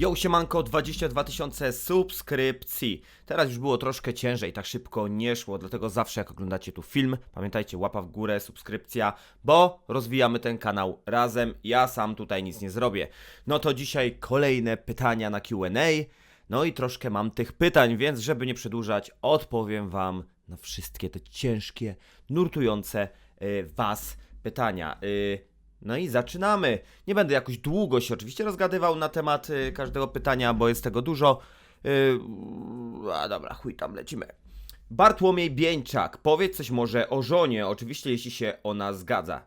Yo, siemanko, 22 tysiące subskrypcji. Teraz już było troszkę ciężej, tak szybko nie szło, dlatego zawsze jak oglądacie tu film, pamiętajcie, łapa w górę, subskrypcja, bo rozwijamy ten kanał razem, ja sam tutaj nic nie zrobię. No to dzisiaj kolejne pytania na Q&A, no i troszkę mam tych pytań, więc żeby nie przedłużać, odpowiem wam na wszystkie te ciężkie, nurtujące y, was pytania. Y, no i zaczynamy. Nie będę jakoś długo się oczywiście rozgadywał na temat y, każdego pytania, bo jest tego dużo. Y, a dobra, chuj tam, lecimy. Bartłomiej Bieńczak, powiedz coś może o żonie, oczywiście jeśli się ona zgadza.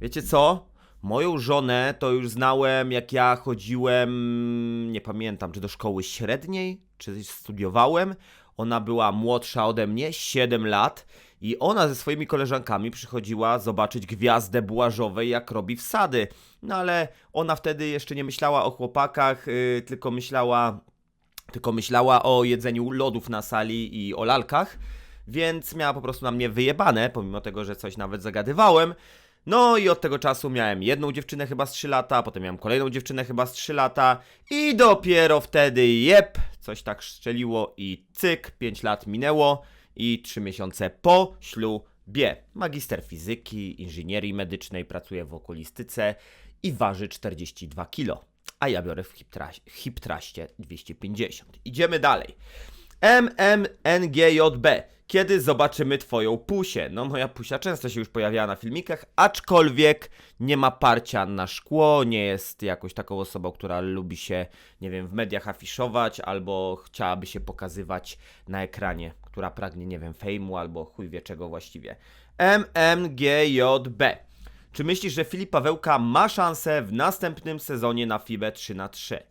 Wiecie co? Moją żonę to już znałem jak ja chodziłem, nie pamiętam, czy do szkoły średniej, czy studiowałem. Ona była młodsza ode mnie, 7 lat. I ona ze swoimi koleżankami przychodziła zobaczyć gwiazdę Błażowej, jak robi wsady. No ale ona wtedy jeszcze nie myślała o chłopakach, yy, tylko myślała tylko myślała o jedzeniu lodów na sali i o lalkach, więc miała po prostu na mnie wyjebane, pomimo tego, że coś nawet zagadywałem. No i od tego czasu miałem jedną dziewczynę chyba z 3 lata, potem miałem kolejną dziewczynę chyba z 3 lata i dopiero wtedy jep, coś tak strzeliło i cyk, 5 lat minęło i 3 miesiące po ślubie. Magister fizyki, inżynierii medycznej, pracuje w okulistyce i waży 42 kg. A ja biorę w hiptra- hiptraście 250. Idziemy dalej. MMNGJB. Kiedy zobaczymy twoją pusię? No moja pusia często się już pojawiała na filmikach, aczkolwiek nie ma parcia na szkło, nie jest jakoś taką osobą, która lubi się, nie wiem, w mediach afiszować albo chciałaby się pokazywać na ekranie, która pragnie, nie wiem, fejmu albo chuj wie czego właściwie. MMGJB. Czy myślisz, że Filip Pawełka ma szansę w następnym sezonie na FIBę 3 na 3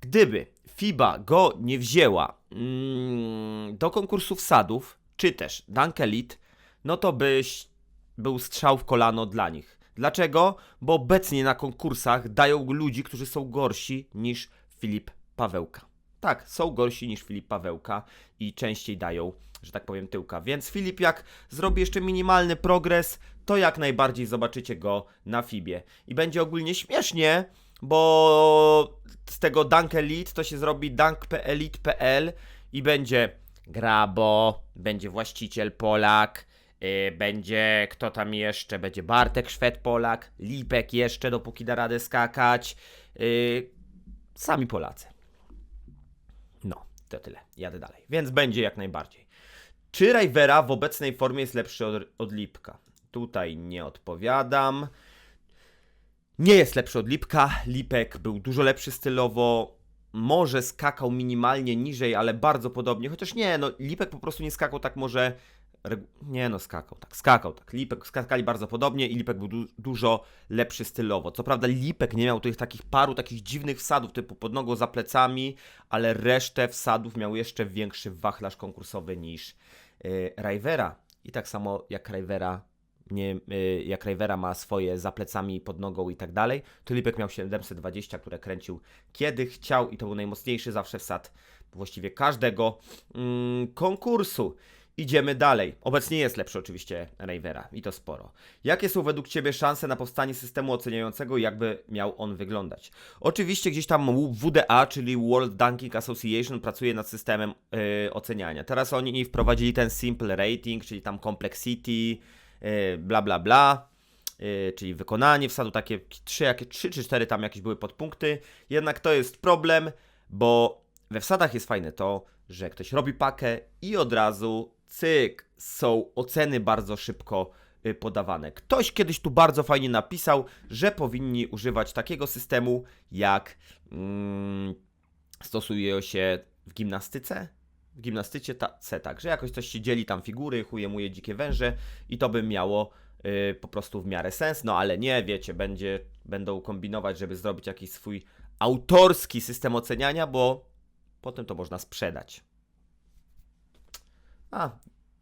Gdyby FIBA go nie wzięła mm, do konkursu wsadów, czy też Dunk Elite, no to byś był strzał w kolano dla nich. Dlaczego? Bo obecnie na konkursach dają ludzi, którzy są gorsi niż Filip Pawełka. Tak, są gorsi niż Filip Pawełka i częściej dają, że tak powiem, tyłka. Więc Filip, jak zrobi jeszcze minimalny progres, to jak najbardziej zobaczycie go na Fibie. I będzie ogólnie śmiesznie, bo z tego Dunk Elite to się zrobi dunk.elite.pl i będzie Grabo, będzie właściciel Polak, yy, będzie kto tam jeszcze, będzie Bartek Szwed Polak, Lipek jeszcze, dopóki da radę skakać, yy, sami Polacy. No, to tyle. Jadę dalej. Więc będzie jak najbardziej. Czy Rivera w obecnej formie jest lepszy od, od Lipka? Tutaj nie odpowiadam. Nie jest lepszy od Lipka. Lipek był dużo lepszy stylowo. Może skakał minimalnie niżej, ale bardzo podobnie. Chociaż nie, no Lipek po prostu nie skakał tak może. Nie no, skakał tak, skakał tak. Lipek skakali bardzo podobnie i Lipek był du dużo lepszy stylowo. Co prawda Lipek nie miał tych takich paru takich dziwnych wsadów typu pod nogą za plecami, ale resztę wsadów miał jeszcze większy wachlarz konkursowy niż yy, Rivera. I tak samo jak Rivera nie, y, jak Rivera ma swoje za plecami pod nogą i tak dalej, to Lipek miał 720, które kręcił kiedy chciał i to był najmocniejszy zawsze wsad właściwie każdego mm, konkursu. Idziemy dalej. Obecnie jest lepszy oczywiście Rivera i to sporo. Jakie są według Ciebie szanse na powstanie systemu oceniającego i jakby miał on wyglądać? Oczywiście gdzieś tam WDA, czyli World Dunking Association pracuje nad systemem yy, oceniania. Teraz oni wprowadzili ten simple rating, czyli tam complexity, yy, bla bla bla. Yy, czyli wykonanie wsadu, takie trzy, jakie, trzy czy cztery tam jakieś były podpunkty. Jednak to jest problem, bo we wsadach jest fajne to, że ktoś robi pakę i od razu cyk, są oceny bardzo szybko y, podawane. Ktoś kiedyś tu bardzo fajnie napisał, że powinni używać takiego systemu, jak mm, stosuje się w gimnastyce. W gimnastyce ta, C, tak, że jakoś coś się dzieli tam figury, chujemuje dzikie węże i to by miało y, po prostu w miarę sens, no ale nie, wiecie, będzie, będą kombinować, żeby zrobić jakiś swój autorski system oceniania, bo potem to można sprzedać. A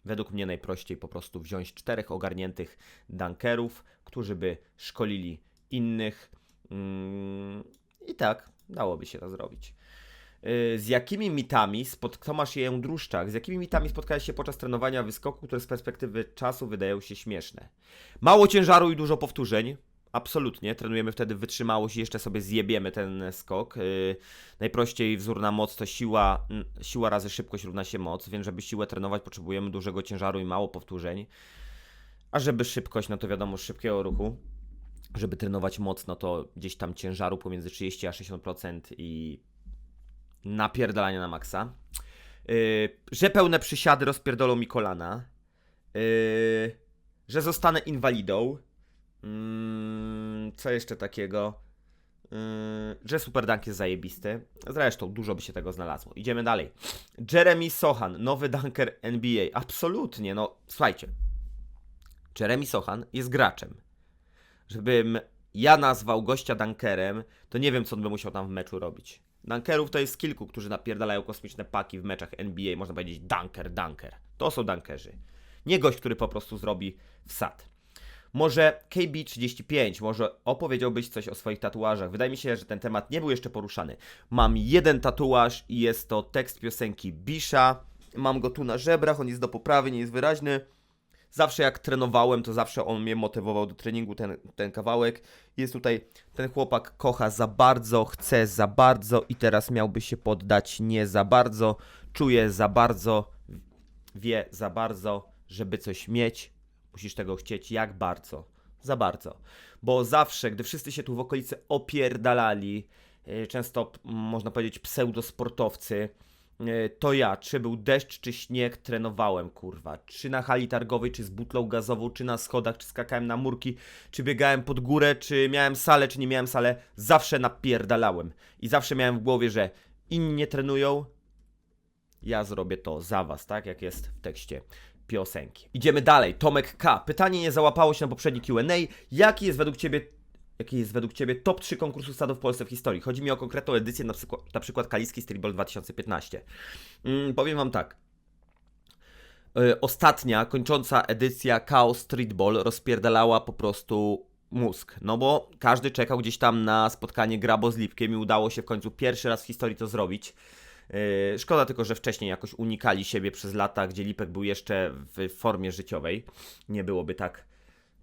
według mnie najprościej po prostu wziąć czterech ogarniętych dunkerów, którzy by szkolili innych. Mm, I tak dałoby się to zrobić. Yy, Z jakimi mitami spot... Tomasz Jędruszczak, z jakimi mitami spotkałeś się podczas trenowania wyskoku, które z perspektywy czasu wydają się śmieszne? Mało ciężaru i dużo powtórzeń, Absolutnie, trenujemy wtedy wytrzymałość i jeszcze sobie zjebiemy ten skok. Yy, najprościej wzór na moc to siła, siła razy szybkość równa się moc, więc żeby siłę trenować potrzebujemy dużego ciężaru i mało powtórzeń. A żeby szybkość, no to wiadomo, szybkiego ruchu. Żeby trenować mocno, to gdzieś tam ciężaru pomiędzy 30 a 60% i napierdalania na maksa. Yy, że pełne przysiady rozpierdolą mi kolana. Yy, że zostanę inwalidą. Mm, co jeszcze takiego? Yy, że Super Dunk jest zajebisty. Zresztą dużo by się tego znalazło. Idziemy dalej. Jeremy Sohan, nowy dunker NBA. Absolutnie, no słuchajcie. Jeremy Sohan jest graczem. Żebym ja nazwał gościa dunkerem, to nie wiem, co on by musiał tam w meczu robić. Dunkerów to jest kilku, którzy napierdalają kosmiczne paki w meczach NBA. Można powiedzieć dunker, dunker. To są dunkerzy. Nie gość, który po prostu zrobi wsad. Może KB35, może opowiedziałbyś coś o swoich tatuażach. Wydaje mi się, że ten temat nie był jeszcze poruszany. Mam jeden tatuaż i jest to tekst piosenki Bisha. Mam go tu na żebrach, on jest do poprawy, nie jest wyraźny. Zawsze jak trenowałem, to zawsze on mnie motywował do treningu, ten, ten kawałek. Jest tutaj, ten chłopak kocha za bardzo, chce za bardzo i teraz miałby się poddać nie za bardzo. Czuje za bardzo, wie za bardzo, żeby coś mieć. Musisz tego chcieć jak bardzo. Za bardzo. Bo zawsze, gdy wszyscy się tu w okolicy opierdalali, yy, często można powiedzieć pseudosportowcy, yy, to ja, czy był deszcz, czy śnieg, trenowałem, kurwa. Czy na hali targowej, czy z butlą gazową, czy na schodach, czy skakałem na murki, czy biegałem pod górę, czy miałem salę, czy nie miałem salę, zawsze napierdalałem. I zawsze miałem w głowie, że inni nie trenują, ja zrobię to za was, tak jak jest w tekście piosenki. Idziemy dalej. Tomek K. Pytanie nie załapało się na poprzedni Q&A. Jaki jest według Ciebie Jaki jest według Ciebie top 3 konkursu stadów w Polsce w historii? Chodzi mi o konkretną edycję, na przykład, na przykład Kaliski Streetball 2015. Mm, powiem Wam tak. Y, Ostatnia, kończąca edycja Chaos Streetball rozpierdalała po prostu mózg. No bo każdy czekał gdzieś tam na spotkanie Grabo z Lipkiem i udało się w końcu pierwszy raz w historii to zrobić. Yy, Szkoda tylko, że wcześniej jakoś unikali siebie przez lata, gdzie Lipek był jeszcze w formie życiowej. Nie byłoby tak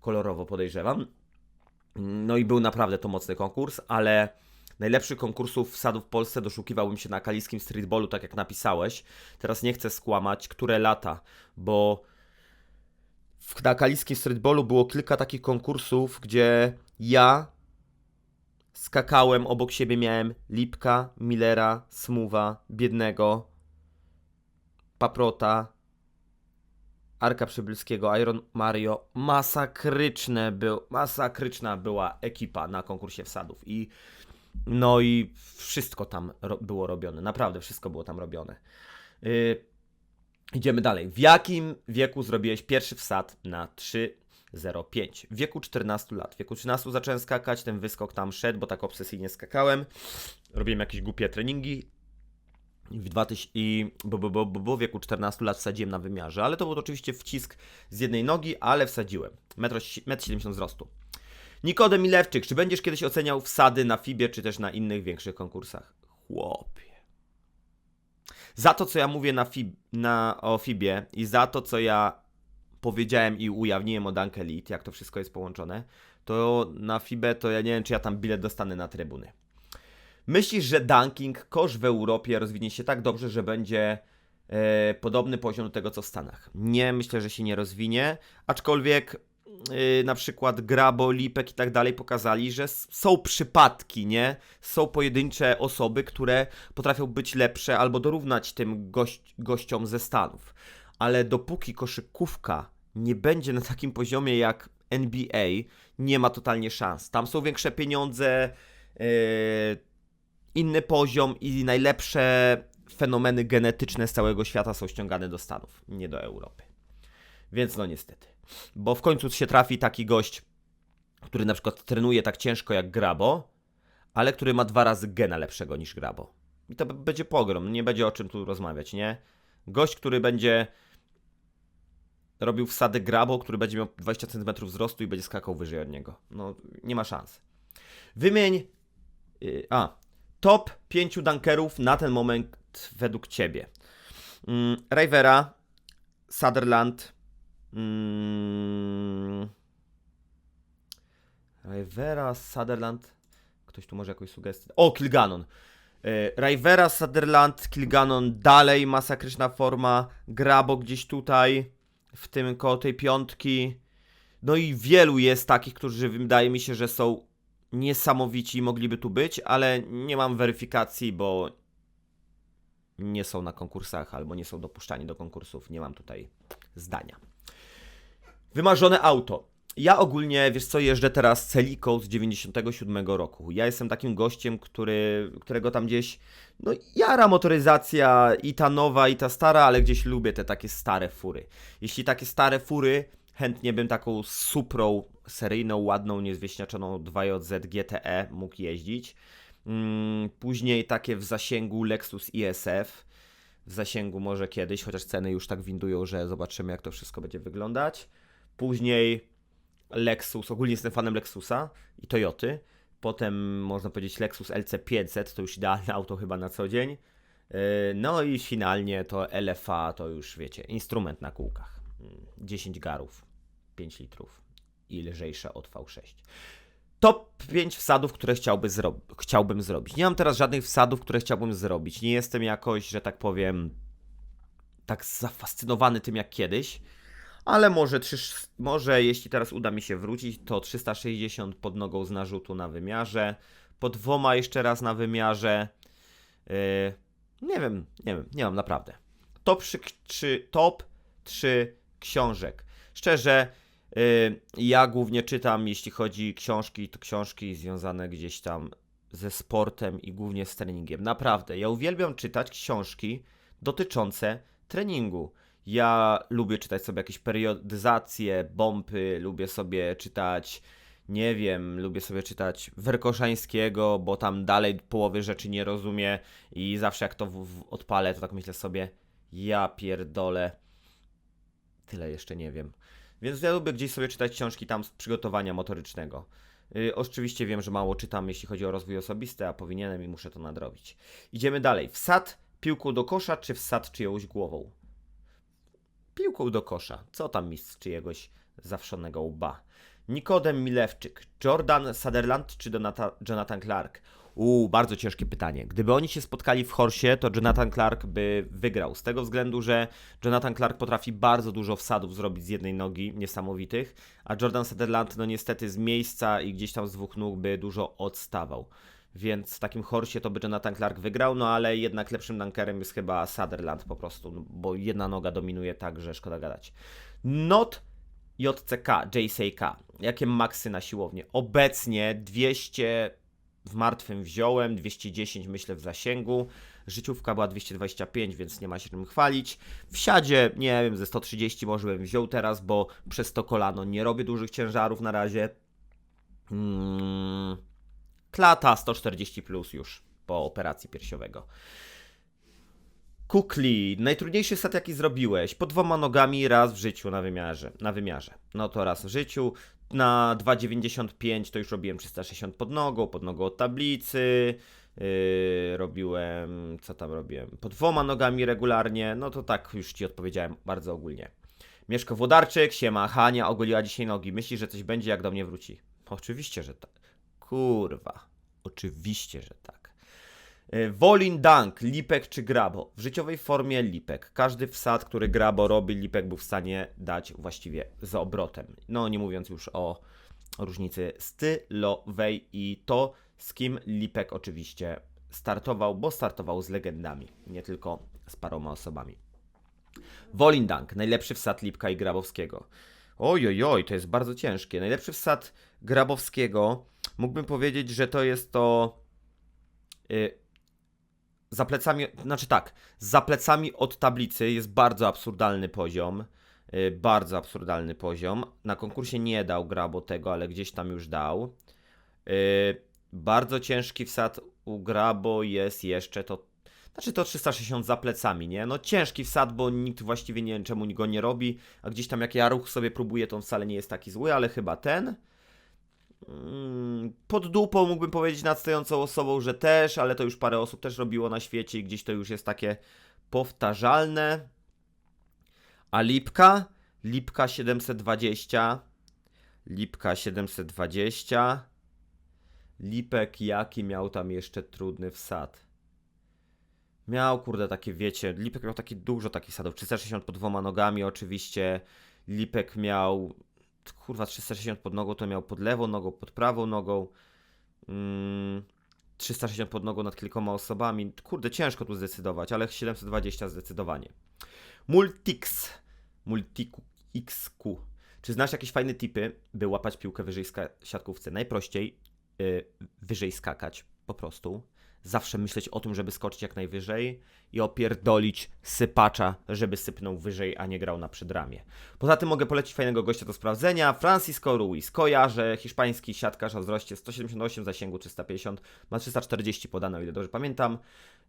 kolorowo, podejrzewam. No i był naprawdę to mocny konkurs, ale najlepszych konkursów wsadów w Polsce doszukiwałbym się na kaliskim streetballu, tak jak napisałeś. Teraz nie chcę skłamać, które lata, bo w, na kaliskim streetballu było kilka takich konkursów, gdzie ja skakałem, obok siebie miałem Lipka, Millera, Smuwa, Biednego, Paprota, Arka Przybylskiego, Iron Mario. Masakryczne był, masakryczna była ekipa na konkursie wsadów i no i wszystko tam ro- było robione, naprawdę wszystko było tam robione. Yy, idziemy dalej. W jakim wieku zrobiłeś pierwszy wsad na 3.05? W wieku 14 lat. W wieku 13 zacząłem skakać, ten wyskok tam szedł, bo tak obsesyjnie skakałem. Robiłem jakieś głupie treningi. W 2000, i bo, bo, bo, bo, w wieku 14 lat wsadziłem na wymiarze, ale to był oczywiście wcisk z jednej nogi, ale wsadziłem. 1,70 m wzrostu. Nikodem Milewczyk, czy będziesz kiedyś oceniał wsady na FIBie, czy też na innych większych konkursach? Chłopie. Za to, co ja mówię na, FIB, na o FIBie i za to, co ja powiedziałem i ujawniłem o Dunk Elite, jak to wszystko jest połączone, to na FIBę to ja nie wiem, czy ja tam bilet dostanę na trybuny. Myślisz, że dunking kosz w Europie rozwinie się tak dobrze, że będzie e, podobny poziom do tego, co w Stanach? Nie, myślę, że się nie rozwinie, aczkolwiek e, na przykład Grabo, Lipek i tak dalej pokazali, że są przypadki, nie? Są pojedyncze osoby, które potrafią być lepsze albo dorównać tym gość, gościom ze Stanów. Ale dopóki koszykówka nie będzie na takim poziomie jak NBA, nie ma totalnie szans. Tam są większe pieniądze, e, inny poziom i najlepsze fenomeny genetyczne z całego świata są ściągane do Stanów, nie do Europy. Więc no niestety. Bo w końcu się trafi taki gość, który na przykład trenuje tak ciężko jak Grabo, ale który ma dwa razy gena lepszego niż Grabo. I to będzie pogrom, nie będzie o czym tu rozmawiać, nie? Gość, który będzie robił wsady Grabo, który będzie miał 20 cm wzrostu i będzie skakał wyżej od niego. No, nie ma szans. Wymień Y, A. Top 5 dunkerów na ten moment według ciebie. Mm, Sutherland, mm, Rivera, Sutherland. Ktoś tu może jakąś sugestię. O, Kilganon. E, Rivera, Sutherland, Kilganon dalej masakryczna forma. Grabo gdzieś tutaj, w tym koło tej piątki. No i wielu jest takich, którzy wydaje mi się, że są niesamowici i mogliby tu być, ale nie mam weryfikacji, bo nie są na konkursach albo nie są dopuszczani do konkursów. Nie mam tutaj zdania. Wymarzone auto. Ja ogólnie, wiesz co, jeżdżę teraz Celiką z 97 roku. Ja jestem takim gościem, który, którego tam gdzieś, no jara motoryzacja i ta nowa i ta stara, ale gdzieś lubię te takie stare fury. Jeśli takie stare fury, chętnie bym taką Suprą seryjną, ładną, niezwieśniaczoną 2JZ GTE mógł jeździć. Mm, Później takie w zasięgu Lexus ISF. W zasięgu może kiedyś, chociaż ceny już tak windują, że zobaczymy jak to wszystko będzie wyglądać. Później Lexus, ogólnie jestem fanem Lexusa i Toyoty. Potem można powiedzieć Lexus LC500, to już idealne auto chyba na co dzień. Yy, No i finalnie to LFA, to już wiecie, instrument na kółkach. Mm, 10 garów, 5 litrów i lżejsze od V6. Top 5 wsadów, które chciałby zro- chciałbym zrobić. Nie mam teraz żadnych wsadów, które chciałbym zrobić. Nie jestem jakoś, że tak powiem, tak zafascynowany tym jak kiedyś. Ale może, trzy, może jeśli teraz uda mi się wrócić, to 360 pod nogą z narzutu na wymiarze, po dwoma jeszcze raz na wymiarze. Yy, nie wiem, nie wiem, nie mam naprawdę. Top 3, top 3 książek. Szczerze, yy, ja głównie czytam, jeśli chodzi książki, to książki związane gdzieś tam ze sportem i głównie z treningiem. Naprawdę, ja uwielbiam czytać książki dotyczące treningu. Ja lubię czytać sobie jakieś periodyzacje, bomby, lubię sobie czytać, nie wiem, lubię sobie czytać Werkoszańskiego, bo tam dalej połowy rzeczy nie rozumie i zawsze jak to w, w odpalę, to tak myślę sobie, ja pierdolę, tyle jeszcze nie wiem. Więc ja lubię gdzieś sobie czytać książki tam z przygotowania motorycznego. Yy, oczywiście wiem, że mało czytam, jeśli chodzi o rozwój osobisty, a powinienem i muszę to nadrobić. Idziemy dalej. Wsad piłką do kosza, czy wsad czyjąś głową? Piłką do kosza. Co tam mistrz czyjegoś zawszonego łba? Nikodem Milewczyk, Jordan Sutherland czy Donata, Jonathan Clark? Uuu, bardzo ciężkie pytanie. Gdyby oni się spotkali w Horsie, to Jonathan Clark by wygrał. Z tego względu, że Jonathan Clark potrafi bardzo dużo wsadów zrobić z jednej nogi, niesamowitych, a Jordan Sutherland, no niestety z miejsca i gdzieś tam z dwóch nóg by dużo odstawał. Więc w takim horsie to by Jonathan Clark wygrał, no ale jednak lepszym dunkerem jest chyba Sutherland po prostu, no, bo jedna noga dominuje tak, że szkoda gadać. Not JCK, JCK. Jakie maksy na siłownię? Obecnie 200 w martwym wziąłem, 210 myślę w zasięgu. Życiówka była 225, więc nie ma się czym chwalić. W siadzie, nie wiem, ze 130 może bym wziął teraz, bo przez to kolano nie robię dużych ciężarów na razie. Hmm. Klata 140 plus już po operacji piersiowego. Kukli, najtrudniejszy set jaki zrobiłeś? Po dwoma nogami raz w życiu na wymiarze. Na wymiarze. No to raz w życiu. Na 2,95 to już robiłem 360 pod nogą, pod nogą od tablicy. Yy, robiłem, co tam robiłem? Po dwoma nogami regularnie. No to tak już ci odpowiedziałem bardzo ogólnie. Mieszko Włodarczyk, siema, Hania ogoliła dzisiaj nogi. Myśli, że coś będzie jak do mnie wróci. Oczywiście, że tak. Kurwa. Oczywiście, że tak. E, Wolin Dunk, Lipek czy Grabo? W życiowej formie Lipek. Każdy wsad, który Grabo robi, Lipek był w stanie dać właściwie z obrotem. No nie mówiąc już o różnicy stylowej i to, z kim Lipek oczywiście startował, bo startował z legendami, nie tylko z paroma osobami. Wolin Dunk, najlepszy wsad Lipka i Grabowskiego. Oj, oj, oj, to jest bardzo ciężkie. Najlepszy wsad Grabowskiego, mógłbym powiedzieć, że to jest to y, za plecami, znaczy tak, za plecami od tablicy jest bardzo absurdalny poziom. y, Bardzo absurdalny poziom. Na konkursie nie dał Grabo tego, ale gdzieś tam już dał. Y, Bardzo ciężki wsad u Grabo jest jeszcze to. Znaczy to 360 za plecami, nie? No ciężki wsad, bo nikt właściwie nie wiem czemu go nie robi, a gdzieś tam jak ja ruch sobie próbuję, to on wcale nie jest taki zły, ale chyba ten. Mm, Pod dupą mógłbym powiedzieć nad stojącą osobą, że też, ale to już parę osób też robiło na świecie i gdzieś to już jest takie powtarzalne. A Lipka? Lipka 720. Lipka 720. Lipek jaki miał tam jeszcze trudny wsad? Miał, kurde, takie, wiecie, Lipek miał taki dużo takich sadów. 360 pod dwoma nogami oczywiście. Lipek miał, kurwa, 360 pod nogą, to miał pod lewą nogą, pod prawą nogą. Mm, 360 pod nogą nad kilkoma osobami. Kurde, ciężko tu zdecydować, ale 720 zdecydowanie. Multix. Multiku XQ. Czy znasz jakieś fajne tipy, by łapać piłkę wyżej siatkówce? Najprościej y, wyżej skakać, po prostu. Zawsze myśleć o tym, żeby skoczyć jak najwyżej i opierdolić sypacza, żeby sypnął wyżej, a nie grał na przedramię. Poza tym mogę polecić fajnego gościa do sprawdzenia. Francisco Ruiz. Kojarzę, hiszpański siatkarz o wzroście 178, zasięgu 350, ma 340 podane, o ile dobrze pamiętam.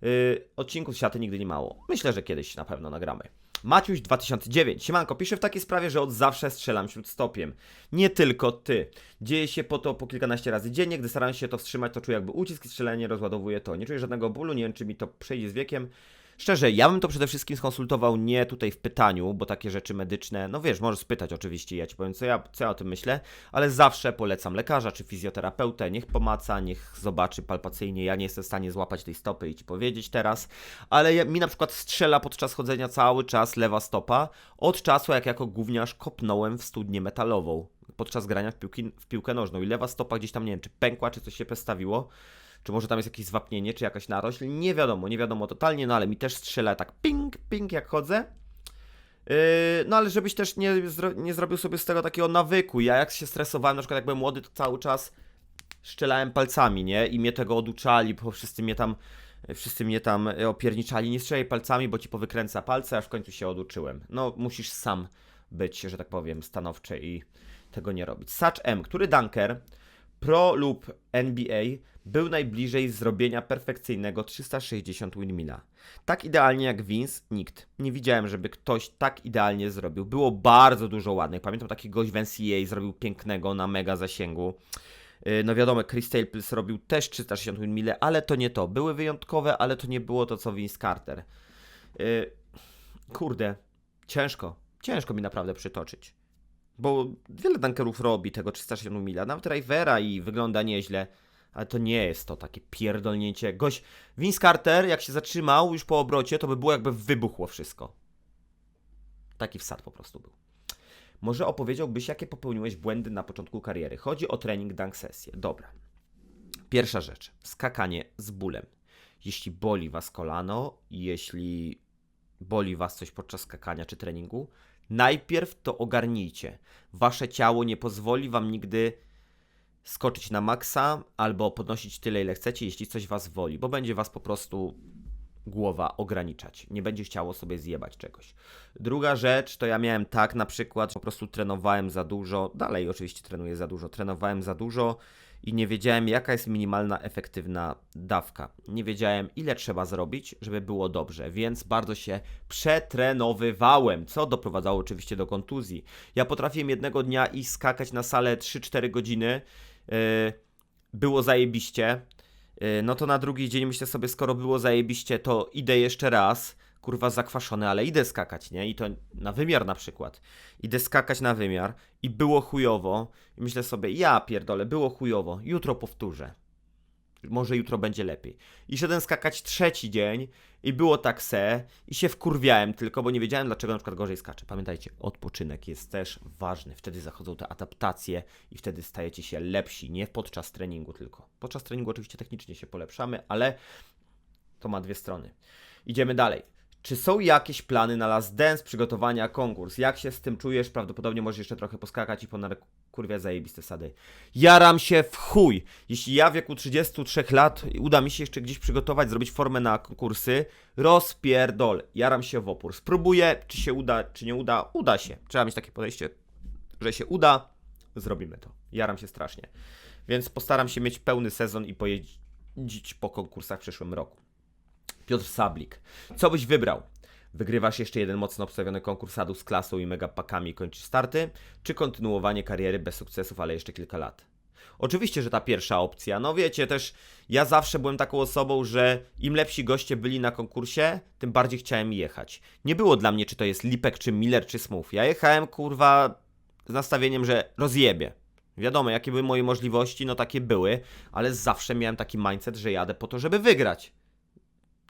Yy, odcinków siaty nigdy nie mało. Myślę, że kiedyś na pewno nagramy. Maciuś 2009. Siemanko, pisze w takiej sprawie, że od zawsze strzelam śródstopiem. Nie tylko ty. Dzieje się po to po kilkanaście razy dziennie. Gdy staram się to wstrzymać, to czuję jakby ucisk i strzelenie rozładowuje to. Nie czuję żadnego bólu, nie wiem czy mi to przejdzie z wiekiem. Szczerze, ja bym to przede wszystkim skonsultował nie tutaj w pytaniu, bo takie rzeczy medyczne, no wiesz, możesz spytać oczywiście, ja ci powiem, co ja, co ja o tym myślę, ale zawsze polecam lekarza czy fizjoterapeutę, niech pomaca, niech zobaczy palpacyjnie. Ja nie jestem w stanie złapać tej stopy i ci powiedzieć teraz, ale mi na przykład strzela podczas chodzenia cały czas lewa stopa, od czasu jak jako gówniarz kopnąłem w studnię metalową podczas grania w, piłki, w piłkę nożną i lewa stopa gdzieś tam, nie wiem, czy pękła, czy coś się przestawiło, czy może tam jest jakieś zwapnienie, czy jakaś narośl, nie wiadomo, nie wiadomo totalnie, no ale mi też strzela tak ping, ping jak chodzę. Yy, no ale żebyś też nie, zro nie zrobił sobie z tego takiego nawyku. Ja jak się stresowałem, na przykład jak byłem młody, to cały czas szczelałem palcami, nie? I mnie tego oduczali, bo wszyscy mnie tam, wszyscy mnie tam opierniczali. Nie strzelaj palcami, bo ci powykręca palce, aż w końcu się oduczyłem. No, musisz sam być, że tak powiem, stanowczy i tego nie robić. Sacz M, który dunker, pro lub NBA, był najbliżej zrobienia perfekcyjnego 360 windmilla. Tak idealnie jak Vince, nikt. Nie widziałem, żeby ktoś tak idealnie zrobił. Było bardzo dużo ładnych. Pamiętam taki gość w NCAA zrobił pięknego na mega zasięgu. Yy, No wiadomo, Chris Staples robił też 360 windmille, ale to nie to. Były wyjątkowe, ale to nie było to, co Vince Carter. Yy, Kurde, ciężko. Ciężko mi naprawdę przytoczyć. Bo wiele dunkerów robi tego 360 mila, nawet Rivera i wygląda nieźle, ale to nie jest to takie pierdolnięcie. Gość, Vince Carter jak się zatrzymał już po obrocie, to by było jakby wybuchło wszystko. Taki wsad po prostu był. Może opowiedziałbyś, jakie popełniłeś błędy na początku kariery? Chodzi o trening dunk sesję. Dobra. Pierwsza rzecz. Skakanie z bólem. Jeśli boli was kolano, jeśli boli was coś podczas skakania czy treningu, najpierw to ogarnijcie. Wasze ciało nie pozwoli wam nigdy skoczyć na maksa albo podnosić tyle, ile chcecie, jeśli coś was woli, bo będzie was po prostu głowa ograniczać. Nie będzie chciało sobie zjebać czegoś. Druga rzecz to ja miałem tak na przykład, po prostu trenowałem za dużo, dalej oczywiście trenuję za dużo, trenowałem za dużo i nie wiedziałem jaka jest minimalna efektywna dawka. Nie wiedziałem ile trzeba zrobić, żeby było dobrze, więc bardzo się przetrenowywałem, co doprowadzało oczywiście do kontuzji. Ja potrafiłem jednego dnia iść skakać na salę 3-4 godziny, yy, było zajebiście, no to na drugi dzień myślę sobie, skoro było zajebiście, to idę jeszcze raz, kurwa zakwaszony, ale idę skakać, nie? I to na wymiar na przykład. Idę skakać na wymiar i było chujowo i myślę sobie, ja pierdolę, było chujowo, jutro powtórzę. Może jutro będzie lepiej. I szedłem skakać trzeci dzień i było tak se i się wkurwiałem tylko, bo nie wiedziałem dlaczego na przykład gorzej skaczę. Pamiętajcie, odpoczynek jest też ważny. Wtedy zachodzą te adaptacje i wtedy stajecie się lepsi, nie podczas treningu tylko. Podczas treningu oczywiście technicznie się polepszamy, ale to ma dwie strony. Idziemy dalej. Czy są jakieś plany na Last Dance, przygotowania, konkurs? Jak się z tym czujesz? Prawdopodobnie możesz jeszcze trochę poskakać i ponad kurwia zajebiste sady. Jaram się w chuj! Jeśli ja w wieku 33 lat uda mi się jeszcze gdzieś przygotować, zrobić formę na konkursy, rozpierdol. Jaram się w opór. Spróbuję, czy się uda, czy nie uda. Uda się. Trzeba mieć takie podejście, że się uda, zrobimy to. Jaram się strasznie. Więc postaram się mieć pełny sezon i pojeździć po konkursach w przyszłym roku. Piotr Sablik. Co byś wybrał? Wygrywasz jeszcze jeden mocno obstawiony konkurs sadów z klasą i megapakami i kończysz starty? Czy kontynuowanie kariery bez sukcesów, ale jeszcze kilka lat? Oczywiście, że ta pierwsza opcja. No wiecie, też ja zawsze byłem taką osobą, że im lepsi goście byli na konkursie, tym bardziej chciałem jechać. Nie było dla mnie, czy to jest Lipek, czy Miller, czy Smooth. Ja jechałem, kurwa, z nastawieniem, że rozjebie. Wiadomo, jakie były moje możliwości, no takie były, ale zawsze miałem taki mindset, że jadę po to, żeby wygrać.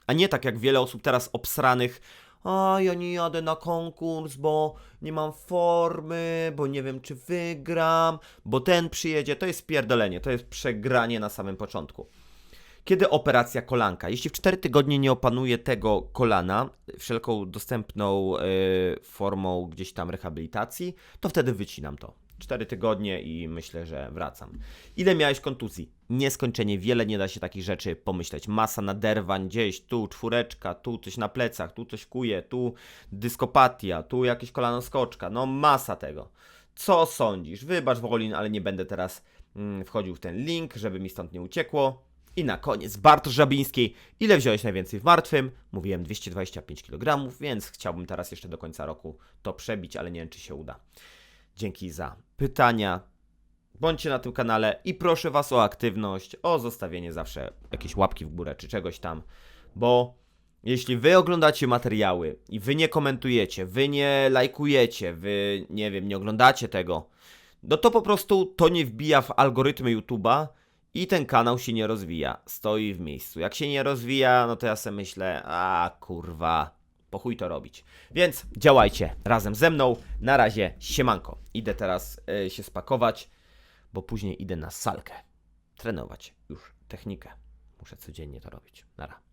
A nie tak jak wiele osób teraz obsranych. A ja nie jadę na konkurs, bo nie mam formy, bo nie wiem czy wygram, bo ten przyjedzie. To jest pierdolenie, to jest przegranie na samym początku. Kiedy operacja kolanka? Jeśli w 4 tygodnie nie opanuję tego kolana wszelką dostępną y, formą gdzieś tam rehabilitacji, to wtedy wycinam to. 4 tygodnie i myślę, że wracam. Ile miałeś kontuzji? Nieskończenie wiele, nie da się takich rzeczy pomyśleć. Masa naderwań gdzieś, tu czwóreczka, tu coś na plecach, tu coś kuje, tu dyskopatia, tu jakieś kolano skoczka, no masa tego. Co sądzisz? Wybacz Wolin, ale nie będę teraz mm, wchodził w ten link, żeby mi stąd nie uciekło. I na koniec Bartosz Żabiński. Ile wziąłeś najwięcej w martwym? Mówiłem 225 kg, więc chciałbym teraz jeszcze do końca roku to przebić, ale nie wiem czy się uda. Dzięki za pytania. Bądźcie na tym kanale i proszę Was o aktywność, o zostawienie zawsze jakiejś łapki w górę czy czegoś tam, bo jeśli Wy oglądacie materiały i Wy nie komentujecie, Wy nie lajkujecie, Wy nie wiem, nie oglądacie tego, no to po prostu to nie wbija w algorytmy YouTube'a i ten kanał się nie rozwija, stoi w miejscu. Jak się nie rozwija, no to ja sobie myślę, a kurwa, po chuj to robić. Więc działajcie razem ze mną. Na razie, siemanko. Idę teraz y, się spakować, bo później idę na salkę. Trenować już technikę. Muszę codziennie to robić. Nara.